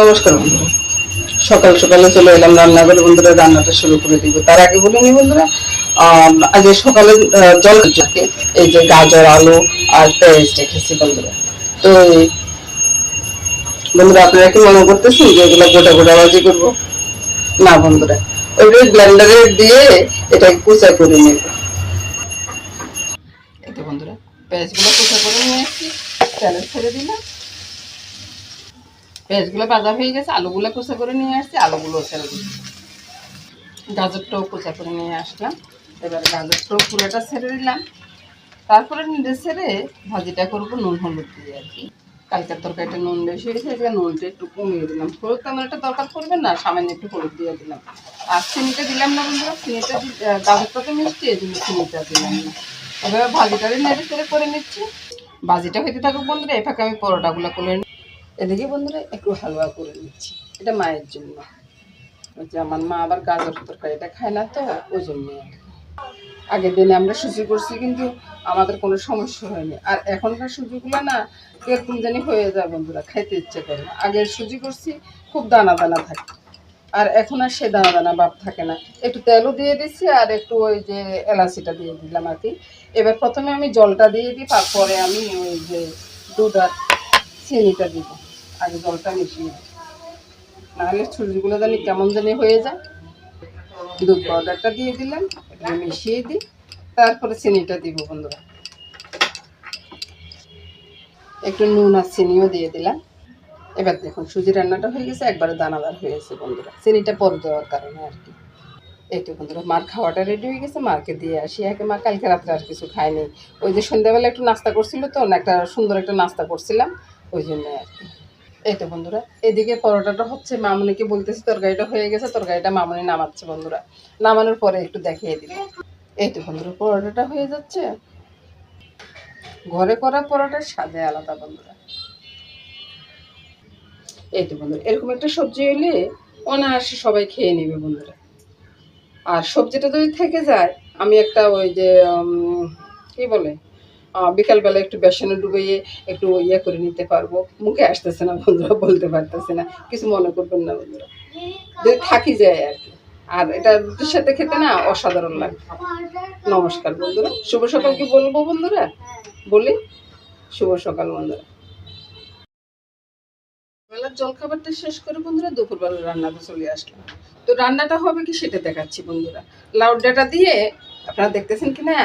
নমস্কার বন্ধুরা। সকাল সকালে চলে এলাম রান্নাঘরে। বন্ধুরা রান্নাটা শুরু করে দিব। তার আগে বলে নি বন্ধুরা আম, আজ সকালে জল খাচ্ছি এই যে গাজর আলু আর পেঁয়াজ রেখেছি বন্ধুরা। তো বন্ধুরা আপনারা কি মনে করতেছেন যে এগুলো গোটা গোটা বাজি করব? না বন্ধুরা ওইটাই ব্লেন্ডারে দিয়ে এটাকে কুচা করে নেব। পেঁয়াজগুলো কুচা করে নিয়ে আসছি। তেলে ছেড়ে দিলাম। পেঁয়াজগুলো ভাজা হয়ে গেছে, আলুগুলো কুচা করে নিয়ে আসছি, আলুগুলো ছেড়ে দিচ্ছি গাজরটাও কুচা করে নিয়ে আসলাম। এবার গাজরটাও পুরোটা ছেড়ে দিলাম। তারপরে নিজে ছেড়ে ভাজিটা করব নুন হলুদ দিয়ে আর কি। কালকের তরকারিটা নুন বেশি হয়েছে, এবার নুনটা একটু কমিয়ে দিলাম। হলুদ তেমন একটা দরকার পড়বে না, সামান্য একটু হলুদ দিয়ে দিলাম। আর চিনিটা দিলাম না বন্ধুরা, চিনিটা গাজরটা তো মিষ্টি, এই জন্য চিনিটা দিলাম না। এবার ভাজিটারে নেড়ে চেড়ে করে নিচ্ছি। ভাজিটা হইতে থাকুক বন্ধুরা, এই ফাঁকে আমি পরোটাগুলো করে নিই এদিকে বন্ধুরা একটু হালুয়া করে নিচ্ছি। এটা মায়ের জন্য। যে আমার মা আবার গাজর তরকারিটা খায় না তো, ওই জন্য। আগের দিনে আমরা সুজি করছি, কিন্তু আমাদের কোনো সমস্যা হয়নি। আর এখনকার সুজিগুলো না কীরকম জানি হয়ে যায় বন্ধুরা, খাইতে ইচ্ছে করে না। আগের সুজি করছি, খুব দানা দানা থাকে। আর এখন আর সে দানা দানা ভাব থাকে না। একটু তেলও দিয়ে দিচ্ছি আর একটু ওই যে এলাচিটা দিয়ে দিলাম আর কি। এবার প্রথমে আমি জলটা দিয়ে দিই, তারপরে আমি ওই যে দুধ আর চিনিটা দিব। আগে জলটা মিশিয়ে দিই। নাহলে সুজিগুলো জানি কেমন জানি হয়ে যায়। দুধ পাউডারটা দিয়ে দিলাম, একটু মিশিয়ে দিই, তারপরে চিনিটা দিব বন্ধুরা। একটু নুন আর চিনিও দিয়ে দিলাম। এবার দেখুন, সুজি রান্নাটা হয়ে গেছে, একবারে দানাদার হয়েছে বন্ধুরা। চিনিটা পরে দেওয়ার কারণে আর কি। তো বন্ধুরা, মার খাওয়াটা রেডি হয়ে গেছে, মাকে দিয়ে আসি। একে মা কালকে রাত্রে আর কিছু খায়নি। ওই যে সন্ধ্যাবেলা একটু নাস্তা করছিল তো একটা সুন্দর একটা নাস্তা করছিলাম, ওই জন্য আর কি। এই তো বন্ধুরা, এদিকে পরোটাটা হচ্ছে, মামুনিকে বলতেছি তরকারিটা হয়ে গেছে, তরকারিটা মামুনি নামাচ্ছে বন্ধুরা। নামানোর পরে একটু দেখিয়ে দিল এই তো বন্ধুরা, পরোটাটা হয়ে যাচ্ছে। ঘরে করা পরোটার স্বাদে আলাদা বন্ধুরা। এই তো বন্ধুরা, এরকম একটা সবজি হলে অনায়াসে সবাই খেয়ে নেবে বন্ধুরা। আর সবজিটা যদি থেকে যায়, আমি একটা ওই যে কি বলে? বিকালবেলা একটু বেসনে ডুবিয়ে একটু ইয়ে করে নিতে পারব। মুখে আসতেছে না, বন্ধুরা, বলতে পারতেছে না। কিছু মনে করবেন না, বন্ধুরা। যদি থাকি যায় আর কি। আর এটা রুটির সাথে খেতে না অসাধারণ লাগে। নমস্কার, বন্ধুরা। শুভ সকাল কি বলব, বন্ধুরা? বলি, শুভ সকাল, বন্ধুরা। বেলার জলখাবারটা শেষ করে, বন্ধুরা, দুপুরবেলা রান্নাতে চলে আসলাম। তো রান্নাটা হবে কি সেটা দেখাচ্ছি, বন্ধুরা। লাউ ডাটা দিয়ে আপনারা দেখতেছেন কি না?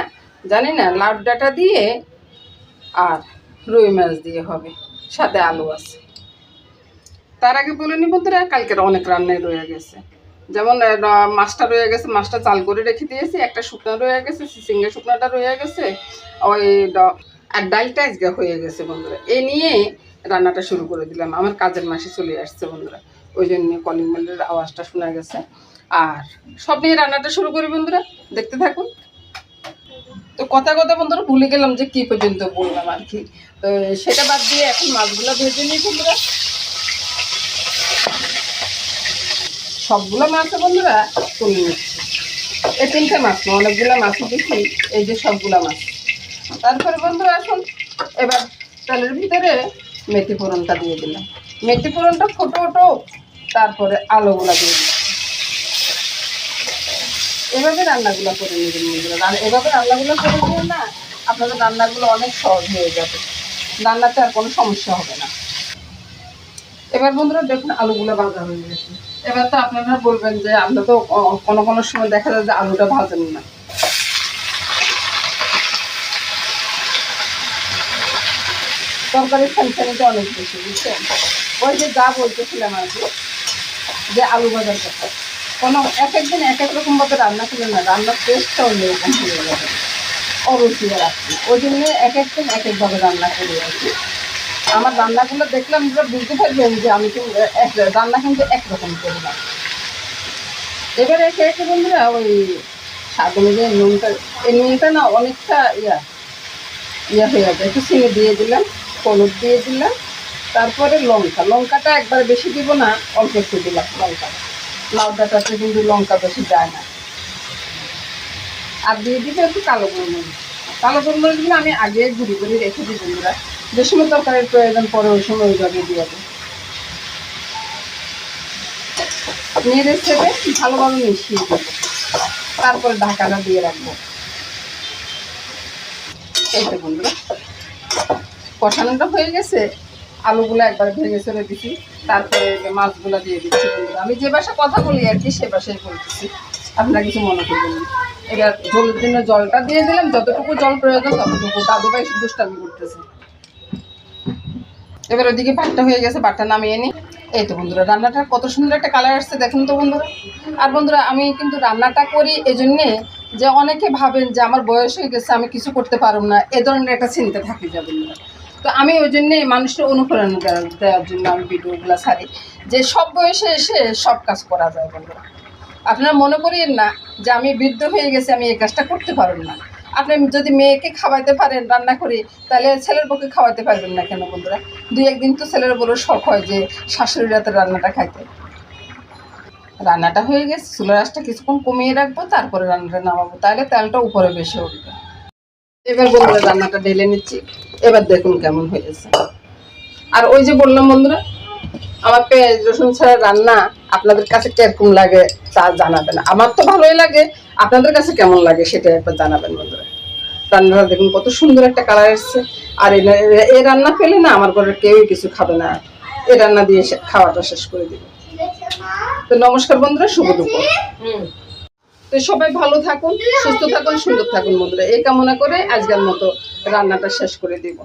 জানি না, লাউ ডাটা দিয়ে আর রুই মাছ দিয়ে হবে, সাথে আলু আছে। তার আগে বলে নি বন্ধুরা কালকের অনেক রান্নাই রয়ে গেছে। যেমন মাছটা রয়ে গেছে, মাছটা চাল করে রেখে দিয়েছি, একটা শুকনো রয়ে গেছে সিঙ্গে শুকনোটা রয়ে গেছে, ওই আর ডালটা আজকে হয়ে গেছে বন্ধুরা। এ নিয়ে রান্নাটা শুরু করে দিলাম। আমার কাজের মাসে চলে আসছে বন্ধুরা। ওই জন্য কলিং বেলের আওয়াজটা শোনা গেছে। আর সব নিয়ে রান্নাটা শুরু করি বন্ধুরা। দেখতে থাকুন। কথা কথা বন্ধুরা ভুলে গেলাম যে কি পর্যন্ত বললাম আর কি। তো সেটা বাদ দিয়ে এখন মাছগুলো ভেজে নিই বন্ধুরা। সবগুলো মাছ বন্ধুরা তুলে নিচ্ছি। এই তিনটে মাছ না, অনেকগুলো মাছ দিচ্ছি এই যে সবগুলো মাছ। তারপরে বন্ধুরা এখন এবার তেলের ভিতরে মেথি ফোড়নটা দিয়ে দিলাম। মেথি ফোড়নটা ফোটো ওটো তারপরে আলোগুলো দিয়ে দিলাম। এভাবে রান্নাগুলো করে নেবেন বন্ধুরা। রান- এভাবে রান্নাগুলো করে দিয়ে না আপনাদের রান্নাগুলো অনেক সহজ হয়ে যাবে। রান্নাতে আর কোনো সমস্যা হবে না। এবার বন্ধুরা দেখুন আলুগুলো ভাজা হয়ে গেছে। এবার তো আপনারা বলবেন যে আমরা তো কোনো কোনো সময় দেখা যায় যে আলুটা ভাজেন না। তরকারির ফ্যানফ্যানিটা অনেক বেশি, বুঝছেন? ওই যে যা বলতেছিলাম আর যে আলু ভাজার কথা। কোনো এক একদিন এক এক রকমভাবে রান্না করলে না, রান্নার টেস্টটা অন্যরকম হয়ে যাবে অরুচি রাখছি ওই জন্য এক একদিন এক একভাবে রান্না করি কি আমার রান্নাগুলো দেখলাম আপনারা বুঝতে পারবেন যে আমি কিন্তু এক রান্না কিন্তু একরকম করি না। এবারে একে একে বন্ধুরা ওই স্বাদ অনুযায়ী নুনটা, এই নুনটা না অনেকটা ইয়া ইয়া হয়ে যাবে একটু চিনি দিয়ে দিলাম, হলুদ দিয়ে দিলাম, তারপরে লঙ্কা। লঙ্কাটা একবার বেশি দিব না, অল্প একটু দিলাম লঙ্কা। লাউ ডাটাতে কিন্তু লঙ্কা বেশি যায় না। আর দিয়ে দিতে একটু কালো গোলমরিচ। কালো গোলমরিচগুলো আমি আগে গুঁড়ি করে রেখে দিই বন্ধুরা। যে সময় তরকারির প্রয়োজন পরে ওই সময় ওইভাবে দিয়ে দেবো। নেড়ে ছেড়ে ভালোভাবে মিশিয়ে দেবো। তারপরে ঢাকাটা দিয়ে রাখব। এই তো বন্ধুরা, কষানোটা হয়ে গেছে। আলুগুলো একবার ভেঙে চলে দিছি, তারপরে মাছগুলো দিয়ে দিচ্ছি। আমি যে ভাষা কথা বলি আর কি, সে ভাষায় বলতেছি। আপনারা কিছু মনে করবেন না। এবার ঝোলের জন্য জলটা দিয়ে দিলাম, যতটুকু জল প্রয়োজন ততটুকু। দাদু ভাই দুষ্টামি করতেছে। এবার ওইদিকে ভাতটা হয়ে গেছে, ভাতটা নামিয়ে নিই এই তো বন্ধুরা, রান্নাটা কত সুন্দর একটা কালার আসছে, দেখুন তো বন্ধুরা। আর বন্ধুরা, আমি কিন্তু রান্নাটা করি এই জন্যে যে অনেকে ভাবেন যে আমার বয়স হয়ে গেছে, আমি কিছু করতে পারব না। এ ধরনের একটা চিন্তা থাকে যা বন্ধুরা। তো আমি ওই জন্যে মানুষের অনুপ্রেরণা দেওয়ার জন্য আমি ভিডিওগুলো ছাড়ি। যে সব বয়সে এসে সব কাজ করা যায় বন্ধুরা। আপনারা মনে করিয়েন না যে আমি বৃদ্ধ হয়ে গেছি, আমি এই কাজটা করতে পারব না। আপনি যদি মেয়েকে খাওয়াইতে পারেন, রান্না করে, তাহলে ছেলের পক্ষে খাওয়াতে পারবেন না কেন বন্ধুরা? দুই একদিন তো ছেলের বড় শখ হয় যে শাশুড়ি রাতে রান্নাটা খাইতে। রান্নাটা হয়ে গেছে, চুলার আঁচটা কিছুক্ষণ কমিয়ে রাখব, তারপরে রান্নাটা নামাবো। তাহলে তেলটা উপরে বেশি উঠবে। এবার বন্ধুরা রান্নাটা ঢেলে নিচ্ছি। এবার দেখুন কেমন হয়েছে। আর ওই যে বললাম বন্ধুরা আমার পেঁয়াজ রসুন ছাড়া রান্না আপনাদের কাছে কীরকম লাগে তা জানাবেন আমার তো ভালোই লাগে, আপনাদের কাছে কেমন লাগে সেটা একবার জানাবেন বন্ধুরা। রান্নাটা দেখুন কত সুন্দর একটা কালার এসছে। আর এই রান্না পেলে না আমার ঘরের কেউই কিছু খাবে না। এ রান্না দিয়ে খাওয়াটা শেষ করে দিবে। তো নমস্কার বন্ধুরা, শুভ দুপুর। তো সবাই ভালো থাকুন, সুস্থ থাকুন, সুন্দর থাকুন বন্ধুরা। এই কামনা করে আজকের মতো রান্নাটা শেষ করে দিব।